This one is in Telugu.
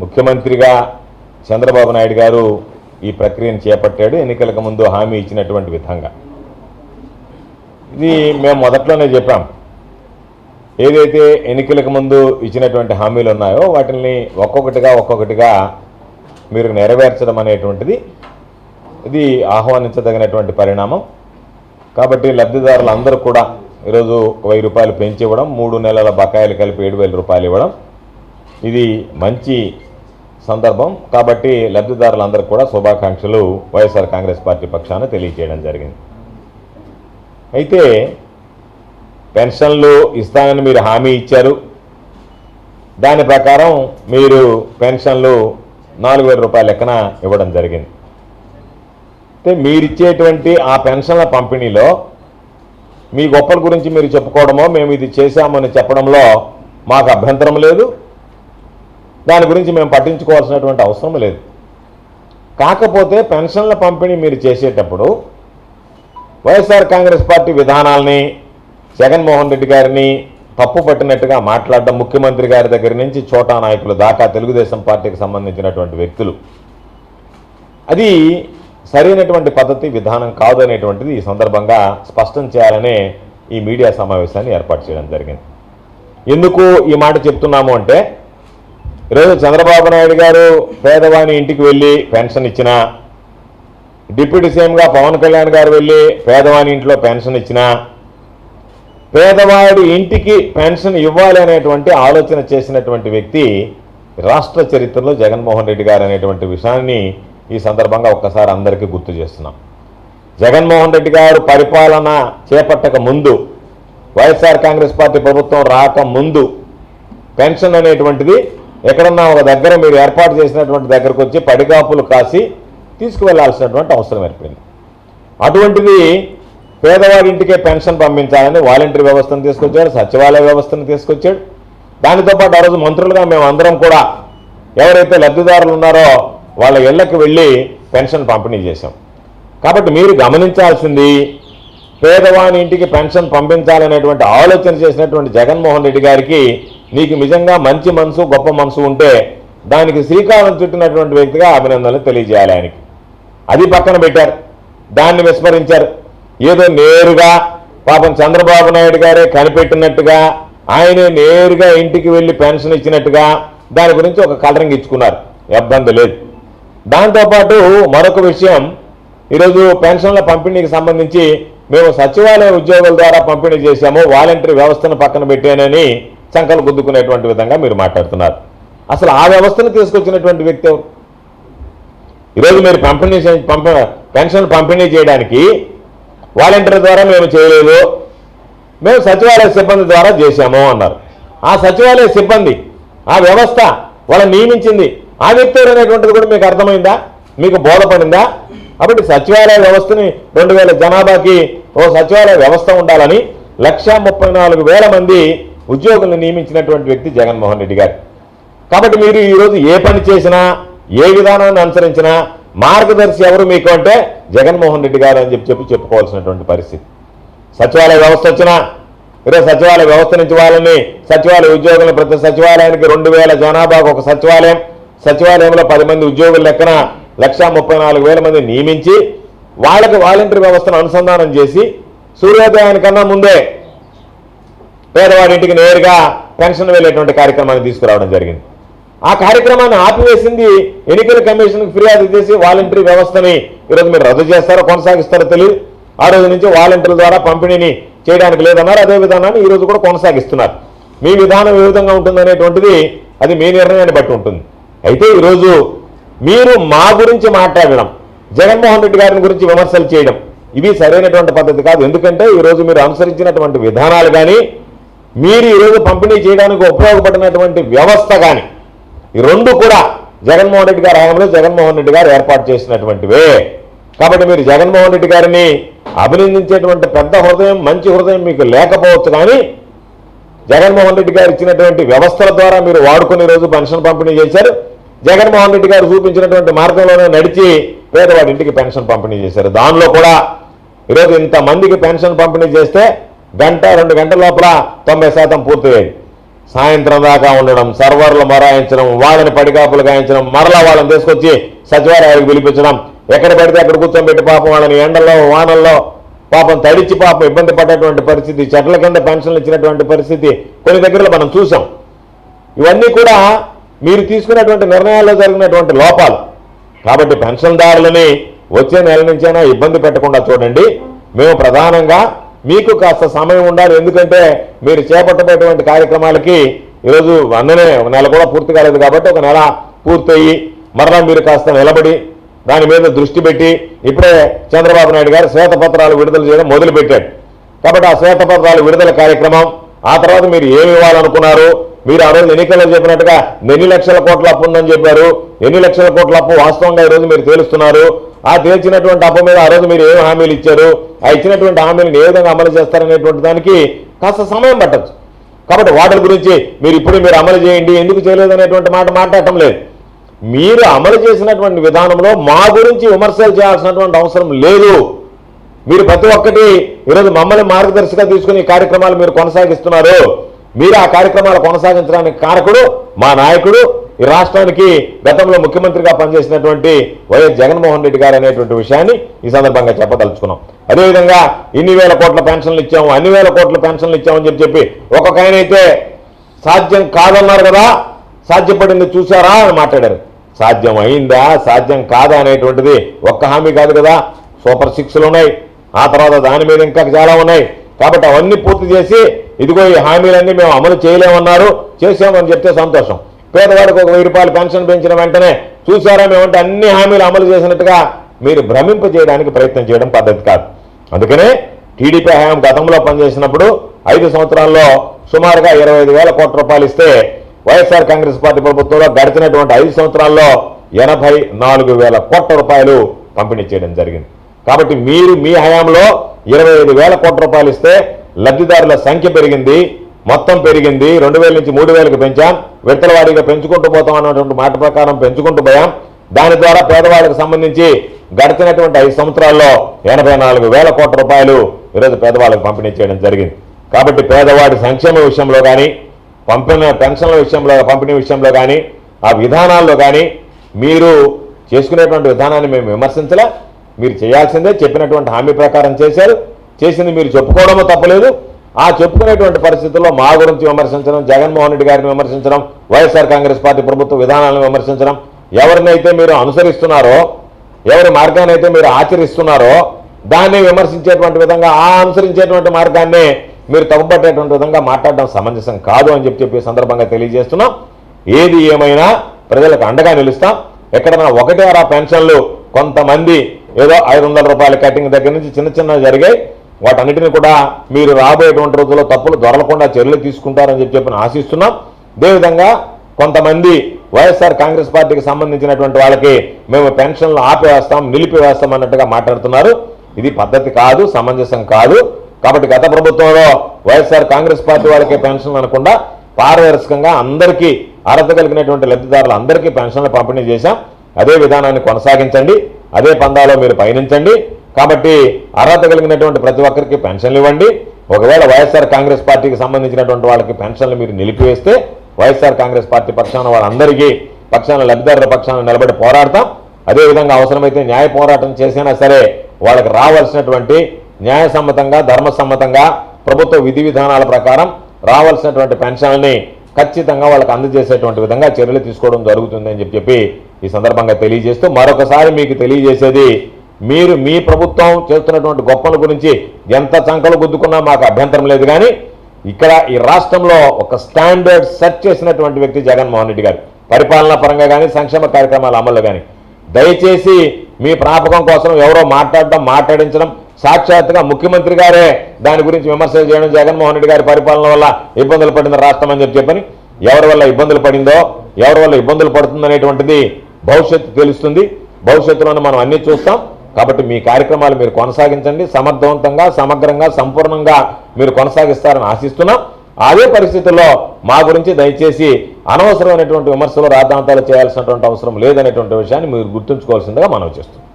ముఖ్యమంత్రిగా చంద్రబాబు నాయుడు గారు ఈ ప్రక్రియను చేపట్టాడు. ఎన్నికలకు ముందు హామీ ఇచ్చినటువంటి విధంగా. ఇది మేము మొదట్లోనే చెప్పాం. ఏదైతే ఎన్నికలకు ముందు ఇచ్చినటువంటి హామీలు ఉన్నాయో వాటిని ఒక్కొక్కటిగా ఒక్కొక్కటిగా మీరు నెరవేర్చడం అనేటువంటిది ఇది ఆహ్వానించదగినటువంటి పరిణామం. కాబట్టి లబ్ధిదారులు అందరూ కూడా ఈరోజు వెయ్యి రూపాయలు పెంచి ఇవ్వడం మూడు నెలల బకాయిలు కలిపి ఏడు వేల రూపాయలు ఇవ్వడం ఇది మంచి సందర్భం. కాబట్టి లబ్ధిదారులందరూ కూడా శుభాకాంక్షలు వైఎస్ఆర్ కాంగ్రెస్ పార్టీ పక్షాన తెలియజేయడం జరిగింది. అయితే పెన్షన్లు ఇస్తానని మీరు హామీ ఇచ్చారు. దాని ప్రకారం మీరు పెన్షన్లు నాలుగు వేల రూపాయల లెక్కన ఇవ్వడం జరిగింది. అయితే మీరిచ్చేటువంటి ఆ పెన్షన్ల పంపిణీలో మీ గొప్పల గురించి మీరు చెప్పుకోవడమో మేము ఇది చేశామని చెప్పడంలో మాకు అభ్యంతరం లేదు. దాని గురించి మేము పట్టించుకోవాల్సినటువంటి అవసరం లేదు. కాకపోతే పెన్షన్ల పంపిణీ మీరు చేసేటప్పుడు వైఎస్ఆర్ కాంగ్రెస్ పార్టీ విధానాల్ని జగన్మోహన్ రెడ్డి గారిని తప్పు పట్టినట్టుగా మాట్లాడడం ముఖ్యమంత్రి గారి దగ్గర నుంచి చోటా నాయకులు దాకా తెలుగుదేశం పార్టీకి సంబంధించినటువంటి వ్యక్తులు. అది సరైనటువంటి పద్ధతి విధానం కాదు అనేటువంటిది ఈ సందర్భంగా స్పష్టం చేయాలనే ఈ మీడియా సమావేశాన్ని ఏర్పాటు చేయడం జరిగింది. ఎందుకు ఈ మాట చెప్తున్నాము అంటే ఈరోజు చంద్రబాబు నాయుడు గారు పేదవాని ఇంటికి వెళ్ళి పెన్షన్ ఇచ్చిన డిప్యూటీ సీఎంగా పవన్ కళ్యాణ్ గారు వెళ్ళి పేదవాని ఇంట్లో పెన్షన్ ఇచ్చిన పేదవాడి ఇంటికి పెన్షన్ ఇవ్వాలి అనేటువంటి ఆలోచన చేసినటువంటి వ్యక్తి రాష్ట్ర చరిత్రలో జగన్మోహన్ రెడ్డి గారు అనేటువంటి విషయాన్ని ఈ సందర్భంగా ఒక్కసారి అందరికీ గుర్తు చేస్తున్నాం. జగన్మోహన్ రెడ్డి గారు పరిపాలన చేపట్టక ముందు వైఎస్ఆర్ కాంగ్రెస్ పార్టీ ప్రభుత్వం రాక ముందు పెన్షన్ అనేటువంటిది ఎక్కడన్నా ఒక దగ్గర మీరు ఏర్పాటు చేసినటువంటి దగ్గరకు వచ్చి పడిగాపులు కాసి తీసుకువెళ్ళాల్సినటువంటి అవసరం ఏర్పడింది. అటువంటిది పేదవాడి ఇంటికే పెన్షన్ పంపించాలని వాలంటీర్ వ్యవస్థను తీసుకొచ్చాడు సచివాలయ వ్యవస్థను తీసుకొచ్చాడు. దానితో పాటు ఆ రోజు మంత్రులుగా మేము అందరం కూడా ఎవరైతే లబ్ధిదారులు ఉన్నారో వాళ్ళ ఇళ్ళకు వెళ్ళి పెన్షన్ పంపిణీ చేశాం. కాబట్టి మీరు గమనించాల్సింది పేదవాని ఇంటికి పెన్షన్ పంపించాలనేటువంటి ఆలోచన చేసినటువంటి జగన్మోహన్ రెడ్డి గారికి నీకు నిజంగా మంచి మనసు గొప్ప మనసు ఉంటే దానికి శ్రీకారం చుట్టినటువంటి వ్యక్తిగా అభినందనలు తెలియజేయాలి ఆయనకి. అది పక్కన పెట్టారు. దాన్ని విస్మరించారు. ఏదో నేరుగా పాపం చంద్రబాబు నాయుడు గారే కనిపెట్టినట్టుగా ఆయనే నేరుగా ఇంటికి వెళ్ళి పెన్షన్ ఇచ్చినట్టుగా దాని గురించి ఒక కలరింగ్ ఇచ్చుకున్నారు. ఇబ్బంది లేదు. దాంతోపాటు మరొక విషయం ఈరోజు పెన్షన్ల పంపిణీకి సంబంధించి మేము సచివాలయ ఉద్యోగుల ద్వారా పంపిణీ చేశాము వాలంటరీ వ్యవస్థను పక్కన పెట్టానని చంకలు గుద్దుకునేటువంటి విధంగా మీరు మాట్లాడుతున్నారు. అసలు ఆ వ్యవస్థను తీసుకొచ్చినటువంటి వ్యక్తి ఎవరు? ఈరోజు మీరు పంపిణీ పంప పెన్షన్ పంపిణీ చేయడానికి వాలంటీర్ ద్వారా మేము చేయలేదు. మేము సచివాలయ సిబ్బంది ద్వారా చేశాము అన్నారు. ఆ సచివాలయ సిబ్బంది ఆ వ్యవస్థ వాళ్ళని నియమించింది. ఆ వ్యక్తి అనేటువంటిది కూడా మీకు అర్థమైందా? మీకు బోధపడిందా? కాబట్టి సచివాలయ వ్యవస్థని రెండు వేల జనాభాకి ఓ సచివాలయ వ్యవస్థ ఉండాలని లక్షా ముప్పై నాలుగు వేల మంది ఉద్యోగులను నియమించినటువంటి వ్యక్తి జగన్మోహన్ రెడ్డి గారు. కాబట్టి మీరు ఈరోజు ఏ పని చేసినా ఏ విధానాన్ని అనుసరించినా మార్గదర్శి ఎవరు మీకు అంటే జగన్మోహన్ రెడ్డి గారు అని చెప్పి చెప్పి చెప్పుకోవాల్సినటువంటి పరిస్థితి. సచివాలయ వ్యవస్థ వచ్చినా ఈరోజు సచివాలయ వ్యవస్థ నుంచి వాళ్ళని సచివాలయ ఉద్యోగులను ప్రతి సచివాలయానికి రెండు వేల జనాభాకు ఒక సచివాలయం. సచివాలయంలో పది మంది ఉద్యోగుల లెక్కన లక్షా ముప్పై నాలుగు వేల మంది నియమించి వాళ్ళకి వాలంటీర్ వ్యవస్థను అనుసంధానం చేసి సూర్యోదయానికన్నా ముందే పేదవాడింటికి నేరుగా పెన్షన్ వెళ్ళేటువంటి కార్యక్రమాన్ని తీసుకురావడం జరిగింది. ఆ కార్యక్రమాన్ని ఆపివేసింది ఎన్నికల కమిషన్కి ఫిర్యాదు చేసి వాలంటరీ వ్యవస్థని ఈరోజు మీరు రద్దు చేస్తారో కొనసాగిస్తారో తెలియదు ఆ రోజు నుంచి వాలంటీర్ల ద్వారా పంపిణీని చేయడానికి లేదన్నారు. అదే విధానాన్ని ఈరోజు కూడా కొనసాగిస్తున్నారు. మీ విధానం ఏ విధంగా ఉంటుందనేటువంటిది అది మీ నిర్ణయాన్ని బట్టి ఉంటుంది. అయితే ఈరోజు మీరు మా గురించి మాట్లాడడం జగన్మోహన్ రెడ్డి గారిని గురించి విమర్శలు చేయడం ఇవి సరైనటువంటి పద్ధతి కాదు. ఎందుకంటే ఈరోజు మీరు అనుసరించినటువంటి విధానాలు కానీ మీరు ఈరోజు పంపిణీ చేయడానికి ఉపయోగపడినటువంటి వ్యవస్థ కానీ ఈ రెండు కూడా జగన్మోహన్ రెడ్డి గారి హయాంలో జగన్మోహన్ రెడ్డి గారు ఏర్పాటు చేసినటువంటివే. కాబట్టి మీరు జగన్మోహన్ రెడ్డి గారిని అభినందించేటువంటి పెద్ద హృదయం మంచి హృదయం మీకు లేకపోవచ్చు కానీ జగన్మోహన్ రెడ్డి గారు ఇచ్చినటువంటి వ్యవస్థల ద్వారా మీరు వాడుకుని రోజు పెన్షన్ పంపిణీ చేశారు. జగన్మోహన్ రెడ్డి గారు చూపించినటువంటి మార్గంలోనే నడిచి పేదవాడి ఇంటికి పెన్షన్ పంపిణీ చేశారు. దానిలో కూడా ఈరోజు ఇంతమందికి పెన్షన్ పంపిణీ చేస్తే గంట రెండు గంటల లోపల తొంభై శాతం పూర్తయ్యేది సాయంత్రం దాకా ఉండడం సర్వర్లు మొరాయించడం వాళ్ళని పడికాపులు గాయించడం మరలా వాళ్ళని తీసుకొచ్చి సచివాలయానికి పిలిపించడం ఎక్కడ పడితే అక్కడ కూర్చోబెట్టి పాపం వాళ్ళని ఎండల్లో వానల్లో పాపం తడిచి పాపం ఇబ్బంది పడేటువంటి పరిస్థితి చెట్ల కింద పెన్షన్లు ఇచ్చినటువంటి పరిస్థితి కొన్ని దగ్గరలో మనం చూసాం ఇవన్నీ కూడా మీరు తీసుకున్నటువంటి నిర్ణయాల్లో జరిగినటువంటి లోపాలు. కాబట్టి పెన్షన్దారులని వచ్చే నెల నుంచైనా ఇబ్బంది పెట్టకుండా చూడండి. మేము ప్రధానంగా మీకు కాస్త సమయం ఉండాలి. ఎందుకంటే మీరు చేపట్టబోయేటువంటి కార్యక్రమాలకి ఈరోజు వందనే నెల కూడా పూర్తి కాలేదు కాబట్టి ఒక నెల పూర్తయి మరలా మీరు కాస్త నిలబడి దాని మీద దృష్టి పెట్టి ఇప్పుడే చంద్రబాబు నాయుడు గారు శ్వేతపత్రాలు విడుదల చేయడం మొదలుపెట్టాడు కాబట్టి ఆ శ్వేతపత్రాలు విడుదల కార్యక్రమం ఆ తర్వాత మీరు ఏమి ఇవ్వాలనుకున్నారు? మీరు ఆ రోజు ఎన్నికల్లో చెప్పినట్టుగా ఎన్ని లక్షల కోట్ల అప్పు ఉందని చెప్పారు. ఎన్ని లక్షల కోట్ల అప్పు వాస్తవంగా ఈ రోజు మీరు తేలుస్తున్నారు. ఆ తేల్చినటువంటి అప్పు మీద ఆ రోజు మీరు ఏం హామీలు ఇచ్చారు? ఆ ఇచ్చినటువంటి హామీలను ఏ విధంగా అమలు చేస్తారనేటువంటి దానికి కాస్త సమయం పట్టచ్చు. కాబట్టి వాటి గురించి మీరు ఇప్పుడు మీరు అమలు చేయండి. ఎందుకు చేయలేదు అనేటువంటి మాట మాట్లాడటం లేదు. మీరు అమలు చేసినటువంటి విధానంలో మా గురించి విమర్శలు చేయాల్సినటువంటి అవసరం లేదు. మీరు ప్రతి ఒక్కటి ఈరోజు మమ్మల్ని మార్గదర్శిగా తీసుకుని కార్యక్రమాలు మీరు కొనసాగిస్తున్నారు. మీరు ఆ కార్యక్రమాలు కొనసాగించడానికి కారకుడు మా నాయకుడు ఈ రాష్ట్రానికి గతంలో ముఖ్యమంత్రిగా పనిచేసినటువంటి వైఎస్ జగన్మోహన్ రెడ్డి గారు అనేటువంటి విషయాన్ని ఈ సందర్భంగా చెప్పదలుచుకున్నాం. అదేవిధంగా ఇన్ని వేల కోట్ల పెన్షన్లు ఇచ్చాము అన్ని వేల కోట్ల పెన్షన్లు ఇచ్చామని చెప్పి చెప్పి ఒక్కొక్క ఆయన అయితే సాధ్యం కాదన్నారు కదా సాధ్యపడింది చూసారా అని మాట్లాడారు. సాధ్యం అయిందా సాధ్యం కాదా అనేటువంటిది ఒక్క హామీ కాదు కదా సూపర్ సిక్స్లు ఉన్నాయి ఆ తర్వాత దాని మీద ఇంకా చాలా ఉన్నాయి. కాబట్టి అవన్నీ పూర్తి చేసి ఇదిగో ఈ హామీలన్నీ మేము అమలు చేయలేమన్నారు చేసామని చెప్తే సంతోషం. పేదవాడికి ఒక వెయ్యి రూపాయలు పెన్షన్ పెంచిన వెంటనే చూసారా మేమంటే అన్ని హామీలు అమలు చేసినట్టుగా మీరు భ్రమింపజేయడానికి ప్రయత్నం చేయడం పద్ధతి కాదు. అందుకనే టీడీపీ హయాం గతంలో పనిచేసినప్పుడు ఐదు సంవత్సరాల్లో సుమారుగా ఇరవై ఐదు వేల కోట్ల రూపాయలు ఇస్తే వైఎస్ఆర్ కాంగ్రెస్ పార్టీ ప్రభుత్వంలో గడిచినటువంటి ఐదు సంవత్సరాల్లో ఎనభై నాలుగు వేల కోట్ల రూపాయలు పంపిణీ చేయడం జరిగింది. కాబట్టి మీరు మీ హయాంలో ఇరవై ఐదు వేల కోట్ల రూపాయలు ఇస్తే లబ్ధిదారుల సంఖ్య పెరిగింది. మొత్తం పెరిగింది. రెండు వేల నుంచి మూడు వేలకు పెంచాం. విడతల పెంచుకుంటూ పోతాం అన్నటువంటి మాట ప్రకారం పెంచుకుంటూ పోయాం. దాని ద్వారా పేదవాళ్ళకి సంబంధించి గడిచినటువంటి ఐదు సంవత్సరాల్లో ఎనభై నాలుగు వేల కోట్ల రూపాయలు ఈరోజు పేదవాళ్ళకి పంపిణీ చేయడం జరిగింది. కాబట్టి పేదవాడి సంక్షేమ విషయంలో కానీ పంపిన పెన్షన్ల విషయంలో పంపిణీ విషయంలో కానీ ఆ విధానాల్లో కానీ మీరు చేసుకునేటువంటి విధానాన్ని మేము విమర్శించలే. మీరు చేయాల్సిందే చెప్పినటువంటి హామీ ప్రకారం చేశారు. చేసింది మీరు చెప్పుకోవడమో తప్పలేదు. ఆ చెప్పుకునేటువంటి పరిస్థితుల్లో మా గురించి విమర్శించడం జగన్మోహన్ రెడ్డి గారిని విమర్శించడం వైఎస్ఆర్ కాంగ్రెస్ పార్టీ ప్రభుత్వ విధానాలను విమర్శించడం ఎవరినైతే మీరు అనుసరిస్తున్నారో ఎవరి మార్గాన్ని అయితే మీరు ఆచరిస్తున్నారో దాన్ని విమర్శించేటువంటి విధంగా ఆ అనుసరించేటువంటి మార్గాన్ని మీరు తప్పుపట్టేటువంటి విధంగా మాట్లాడడం సమంజసం కాదు అని చెప్పి చెప్పే సందర్భంగా తెలియజేస్తున్నాం. ఏది ఏమైనా ప్రజలకు అండగా నిలుస్తాం. ఎక్కడైనా ఒకటి ఆరా పెన్షన్లు? కొంతమంది ఏదో ఐదు వందల రూపాయల కటింగ్ దగ్గర నుంచి చిన్న చిన్న జరిగాయి. వాటన్నిటిని కూడా మీరు రాబోయేటువంటి రోజుల్లో తప్పులు దొరలకుండా చర్యలు తీసుకుంటారని చెప్పి చెప్పి ఆశిస్తున్నాం. అదేవిధంగా కొంతమంది వైఎస్ఆర్ కాంగ్రెస్ పార్టీకి సంబంధించినటువంటి వాళ్ళకి మేము పెన్షన్లు ఆపివేస్తాం నిలిపివేస్తాం అన్నట్టుగా మాట్లాడుతున్నారు. ఇది పద్ధతి కాదు సమంజసం కాదు. కాబట్టి గత ప్రభుత్వంలో వైఎస్ఆర్ కాంగ్రెస్ పార్టీ వాళ్ళకి పెన్షన్లు అనకుండా పారదర్శకంగా అందరికీ అర్హత కలిగినటువంటి లబ్ధిదారులు అందరికీ పెన్షన్లు పంపిణీ చేశాం. అదే విధానాన్ని కొనసాగించండి. అదే పందాలో మీరు పయనించండి. కాబట్టి అర్హత కలిగినటువంటి ప్రతి ఒక్కరికి పెన్షన్లు ఇవ్వండి. ఒకవేళ వైఎస్ఆర్ కాంగ్రెస్ పార్టీకి సంబంధించినటువంటి వాళ్ళకి పెన్షన్లు మీరు నిలిపివేస్తే వైఎస్ఆర్ కాంగ్రెస్ పార్టీ పక్షాన వాళ్ళందరికీ పక్షాన లబ్ధిదారుల పక్షాన నిలబడి పోరాడతాం. అదేవిధంగా అవసరమైతే న్యాయ పోరాటం చేసినా సరే వాళ్ళకి రావాల్సినటువంటి న్యాయసమ్మతంగా ధర్మసమ్మతంగా ప్రభుత్వ విధి విధానాల ప్రకారం రావాల్సినటువంటి పెన్షన్లని ఖచ్చితంగా వాళ్ళకి అందజేసేటువంటి విధంగా చర్యలు తీసుకోవడం జరుగుతుంది అని చెప్పి చెప్పి ఈ సందర్భంగా తెలియజేస్తూ మరొకసారి మీకు తెలియజేసేది మీరు మీ ప్రభుత్వం చేస్తున్నటువంటి గొప్పల గురించి ఎంత చంకలు గుద్దుకున్నా మాకు అభ్యంతరం లేదు కానీ ఇక్కడ ఈ రాష్ట్రంలో ఒక స్టాండర్డ్ సెట్ చేసినటువంటి వ్యక్తి జగన్మోహన్ రెడ్డి గారు. పరిపాలనా పరంగా కానీ సంక్షేమ కార్యక్రమాల అమల్లో కానీ. దయచేసి మీ ప్రాపకం కోసం ఎవరో మాట్లాడడం మాట్లాడించడం సాక్షాత్తుగా ముఖ్యమంత్రి గారే దాని గురించి విమర్శలు చేయడం జగన్మోహన్ రెడ్డి గారి పరిపాలన వల్ల ఇబ్బందులు పడింది రాష్ట్రం అని చెప్పి చెప్పని ఎవరి వల్ల ఇబ్బందులు పడిందో ఎవరి వల్ల ఇబ్బందులు పడుతుంది అనేటువంటిది భవిష్యత్తు తెలుస్తుంది. భవిష్యత్తులోనే మనం అన్ని చూస్తాం. కాబట్టి మీ కార్యక్రమాలు మీరు కొనసాగించండి. సమర్థవంతంగా సమగ్రంగా సంపూర్ణంగా మీరు కొనసాగిస్తారని ఆశిస్తున్నాం. అదే పరిస్థితుల్లో మా గురించి దయచేసి అనవసరమైనటువంటి విమర్శలు రాద్ధాంతాలు చేయాల్సినటువంటి అవసరం లేదనేటువంటి విషయాన్ని మీరు గుర్తుంచుకోవాల్సిందిగా మనం చేస్తున్నాం.